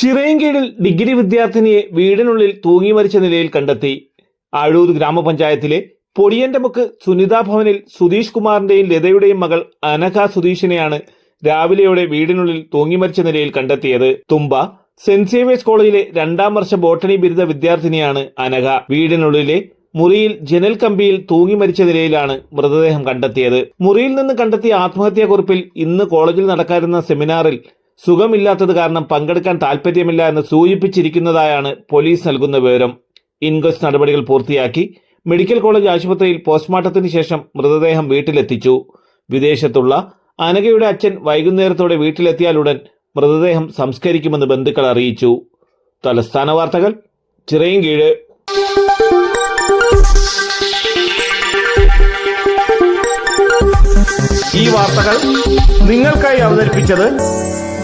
ചിറയൻകീഴിൽ degree വിദ്യാർത്ഥിനിയെ വീടിനുള്ളിൽ തൂങ്ങി മരിച്ച നിലയിൽ കണ്ടെത്തി. ആഴൂർ ഗ്രാമപഞ്ചായത്തിലെ പൊടിയന്റെ മുക്ക് സുനിതാ ഭവനിൽ സുധീഷ് കുമാറിന്റെയും ലതയുടെയും മകൾ അനഘ സുധീഷിനെയാണ് രാവിലെയോടെ വീടിനുള്ളിൽ തൂങ്ങി മരിച്ച നിലയിൽ കണ്ടെത്തിയത്. തുമ്പ സെന്റ് സേവിയേഴ്സ് കോളേജിലെ രണ്ടാം വർഷ ബോട്ടണി ബിരുദ വിദ്യാർത്ഥിനിയാണ് അനഘ. വീടിനുള്ളിലെ മുറിയിൽ ജനൽ കമ്പിയിൽ തൂങ്ങി മരിച്ച നിലയിലാണ് മൃതദേഹം കണ്ടെത്തിയത്. മുറിയിൽ നിന്ന് കണ്ടെത്തിയ ആത്മഹത്യാ കുറിപ്പിൽ ഇന്ന് കോളേജിൽ നടക്കാനിരുന്ന സെമിനാറിൽ സുഖമില്ലാത്തത് കാരണം പങ്കെടുക്കാൻ താൽപ്പര്യമില്ല എന്ന് സൂചിപ്പിച്ചിരിക്കുന്നതായാണ് പോലീസ് നൽകുന്ന വിവരം. ഇൻക്വസ്റ്റ് നടപടികൾ പൂർത്തിയാക്കി മെഡിക്കൽ കോളേജ് ആശുപത്രിയിൽ പോസ്റ്റ്മോർട്ടത്തിന് ശേഷം മൃതദേഹം വീട്ടിലെത്തിച്ചു. വിദേശത്തുള്ള അനഘയുടെ അച്ഛൻ വൈകുന്നേരത്തോടെ വീട്ടിലെത്തിയാലുടൻ മൃതദേഹം സംസ്കരിക്കുമെന്ന് ബന്ധുക്കൾ അറിയിച്ചു. തലസ്ഥാന വാർത്തകൾ ചിറയൻകീഴ്. ഈ വാർത്തകൾ നിങ്ങൾക്കായി അവതരിപ്പിച്ചത്